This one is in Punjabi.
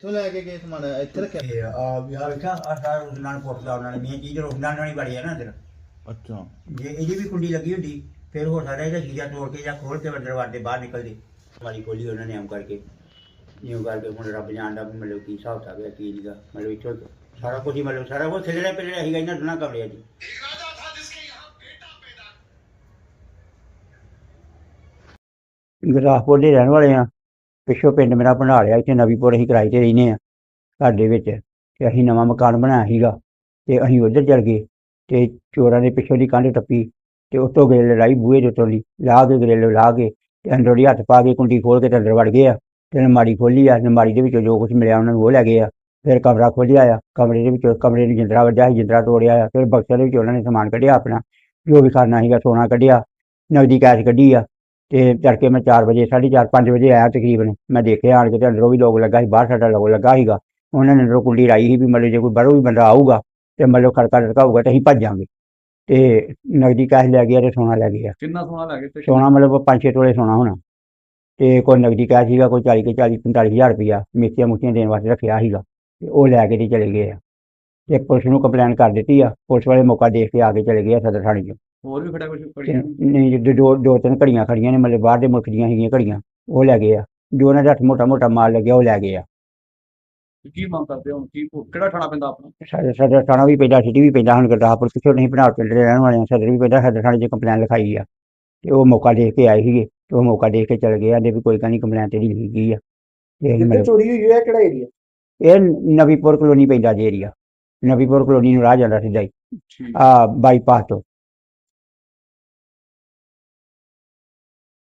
ਕਿੱਥੋਂ ਲੈ ਕੇ ਗਏ ਸਮਾਨ? ਇੱਥੇ ਰੱਖਿਆ? ਤੇ ਆ ਯਾਰ ਵੇਖਿਆ ਆ ਸਾਰਾ ਉਹਨਾਂ ਨੂੰ ਪੁੱਟਦਾ ਉਹਨਾਂ ਨੇ ਮੇਨ ਚੀਜ਼ ਰੋਕਣਾ ਨਹੀਂ ਬੜੀ ਆ ਨਾ ਅੰਦਰ। ਅੱਛਾ। ਜੇ ਇਹਦੀ ਵੀ ਕੁੰਡੀ ਲੱਗੀ ਹੁੰਦੀ ਫਿਰ ਹੋ ਸਕਦਾ ਇਹਦਾ ਸ਼ੀਸ਼ਾ ਤੋੜ ਕੇ ਜਾਂ ਖੋਲ ਕੇ ਦਰਵਾਜ਼ੇ ਬਾਹਰ ਨਿਕਲਦੇ। ਵਾਲੀ ਖੋਲੀ ਉਹਨਾਂ ਨੇ ਆਮ ਕਰਕੇ। ਨਿਊ ਕਰਕੇ ਹੁਣ ਰੱਬ ਜਾਣਦਾ ਵੀ ਮਤਲਬ ਕੀ ਹਿਸਾਬ ਤਾਂ ਗਿਆ ਕੀ ਨੀਗਾ ਮਤਲਬ ਇੱਥੋਂ ਸਾਰਾ ਕੁਝ ਹੀ ਮਤਲਬ ਸਾਰਾ ਕੁਝ ਥੱਲੇ ਪਿੱਛੇ ਸੀਗਾ ਇਹਨਾਂ ਦੋਨਾਂ ਕਮਰਿਆਂ 'ਚ। ਗੁਰਦਾਸਪੁਰ ਦੇ ਰਹਿਣ ਵਾਲੇ ਆ। ਪਿੱਛੋਂ ਪਿੰਡ ਮੇਰਾ ਬਣਾ ਲਿਆ, ਇੱਥੇ ਨਵੀਪੁਰ ਅਸੀਂ ਕਿਰਾਏ ਤੇ ਰਹਿੰਦੇ ਆ ਘਰ ਦੇ ਵਿੱਚ ਤੇ ਅਸੀਂ ਨਵਾਂ ਮਕਾਨ ਬਣਾਇਆ ਸੀਗਾ ਤੇ ਅਸੀਂ ਉੱਧਰ ਚਲ ਗਏ ਤੇ ਚੋਰਾਂ ਨੇ ਪਿੱਛੋਂ ਦੀ ਕੰਧ ਟੱਪੀ ਤੇ ਉੱਤੋਂ ਗ੍ਰਿਲ ਲਾਈ ਬੂਹੇ ਦੇ ਉੱਤੋਂ ਦੀ, ਲਾ ਕੇ ਗ੍ਰਿਲ ਲਾ ਕੇ ਤੇ ਅੰਦਰ ਦੀ ਹੱਥ ਪਾ ਕੇ ਕੁੰਡੀ ਖੋਲ ਕੇ ਤੇ ਅੰਦਰ ਵੜ ਗਏ ਆ ਤੇ ਅਲਮਾਰੀ ਖੋਲੀ ਆ, ਅਲਮਾਰੀ ਦੇ ਵਿੱਚੋਂ ਜੋ ਕੁਝ ਮਿਲਿਆ ਉਹਨਾਂ ਨੂੰ ਉਹ ਲੈ ਗਏ ਆ, ਫਿਰ ਕਮਰਾ ਖੋਲਿਆ ਆ, ਕਮਰੇ ਦੇ ਵਿੱਚੋਂ ਕਮਰੇ ਨੂੰ ਜਿੰਦਰਾ ਵੱਜਾ ਸੀ, ਜਿੰਦਰਾ ਤੋੜਿਆ ਆ, ਫਿਰ ਬਕਸੇ ਦੇ ਵਿੱਚ ਉਹਨਾਂ ਨੇ ਸਮਾਨ ਕੱਢਿਆ ਆਪਣਾ, ਜੋ ਵੀ ਕਰਨਾ ਸੀਗਾ ਸੋਨਾ ਕੱਢਿਆ ਨਗਦੀ ਕੈਸ਼ ਕੱਢੀ ਆ ਤੇ ਤੜਕੇ ਮੈਂ 4 ਵਜੇ 4:30 5 ਵਜੇ ਆਇਆ ਤਕਰੀਬਨ। ਮੈਂ ਦੇਖਿਆ ਆਣ ਕੇ ਤੇ ਅੰਦਰੋਂ ਵੀ ਲੋਕ ਲੱਗਾ ਸੀ ਬਾਹਰ ਸਾਡਾ ਲੋਕ ਲੱਗਾ ਸੀਗਾ। ਉਹਨਾਂ ਨੇ ਅੰਦਰੋਂ ਕੁੰਡੀ ਲਾਈ ਸੀ ਵੀ ਮਤਲਬ ਜੇ ਕੋਈ ਬਾਹਰੋਂ ਵੀ ਬੰਦਾ ਆਊਗਾ ਤੇ ਮਤਲਬ ਖੜਕਾ ਲੜਕਾਊਗਾ ਤੇ ਅਸੀਂ ਭੱਜ ਜਾਵਾਂਗੇ ਤੇ ਨਗਦੀ ਕੈਸ਼ ਲੈ ਗਿਆ ਤੇ ਸੋਨਾ ਲੈ ਗਿਆ। ਕਿੰਨਾ ਸੋਨਾ ਲੈ ਤੇ ਸੋਨਾ ਮਤਲਬ 5-6 ਤੋਲੇ ਸੋਨਾ ਹੋਣਾ। ਤੇ ਕੋਈ ਨਗਦੀ ਕੈਸ਼ ਸੀਗਾ ਕੋਈ 40 ਕੇ 40 45 ਹਜ਼ਾਰ ਰੁਪਇਆ ਮਿੱਤੀਆਂ ਮੁੱਤੀਆਂ ਦੇਣ ਵਾਸਤੇ ਰੱਖਿਆ ਸੀਗਾ। ਤੇ ਉਹ ਲੈ ਕੇ ਤੇ ਚਲੇ ਗਏ ਆ। ਤੇ ਪੁਲਿਸ ਨੂੰ ਕੰਪਲੇਨ ਕਰ ਦਿੱਤੀ ਆ। ਪੁਲਿਸ ਵਾਲੇ ਮੌਕਾ ਦੇਖ ਕੇ ਆ ਕੇ ਚਲੇ ਗਏ ਆ ਸਦਰ ਥਾਣੇ 'ਚ। ਹੋਰ ਵੀ ਖੜਾ ਕੁਝ ਤੇ ਨਹੀਂ ਜੋ ਦੋ ਦੋ ਤਿੰਨ ਘੜੀਆਂ ਖੜੀਆਂ ਨੇ ਮਤਲਬ ਬਾਹਰ ਦੇ ਮੁਲਕ ਦੀਆਂ ਹੈਗੀਆਂ ਘੜੀਆਂ ਉਹ ਲੈ ਗਏ ਆ। ਜੋ ਉਹਨਾਂ ਦਾ ਹੱਥ ਮੋਟਾ ਮੋਟਾ ਮਾਲ ਲੱਗਿਆ ਉਹ ਲੈ ਗਏ ਆ। ਕੀ ਮੰਗ ਕਰਦੇ ਹੋ? ਕੀ ਕਿਹੜਾ ਠਾਣਾ ਪੈਂਦਾ ਆਪਣਾ? ਸਦਰ ਸਦਰ ਥਾਣਾ ਵੀ ਪੈਂਦਾ ਸਿਟੀ ਵੀ ਪੈਂਦਾ ਹੁਣ ਗੁਰਦਾਸਪੁਰ ਕਿਥੋਂ ਨਹੀਂ ਬਣਾ ਪਿੰਡ ਦੇ ਰਹਿਣ ਵਾਲੇ ਸਦਰ ਵੀ ਪੈਂਦਾ ਸਦਰ ਥਾਣੇ 'ਚ ਕੰਪਲੇਨ ਲਿਖਾਈ ਆ। ਤੇ ਉਹ ਮੌਕਾ ਦੇਖ ਕੇ ਆਏ ਸੀਗੇ ਤੇ ਉਹ ਮੌਕਾ ਦੇਖ ਕੇ ਚਲੇ ਗਏ ਆਂਦੇ ਵੀ ਕੋਈ ਨਹੀਂ ਕੰਪਲੇਨ ਤੇਰੀ ਲਿਖੀ ਗਈ ਆ। ਤੇ ਅਸੀਂ ਮਤਲਬ ਚੋਰੀ ਹੋਈ ਹੈ ਕਿਹੜਾ ਏਰੀਆ ਇਹ ਨਵੀਪੁਰ ਕਲੋਨੀ ਪੈਂਦਾ ਜੀ ਏਰੀਆ ਨਵੀਪੁਰ ਕਲੋਨੀ ਨੂੰ ਰਾਹ ਜਾਂਦਾ ਸਿੱਧਾ ਹੀ। ਆ ਬਾਈਪਾਸ ਤੋਂ।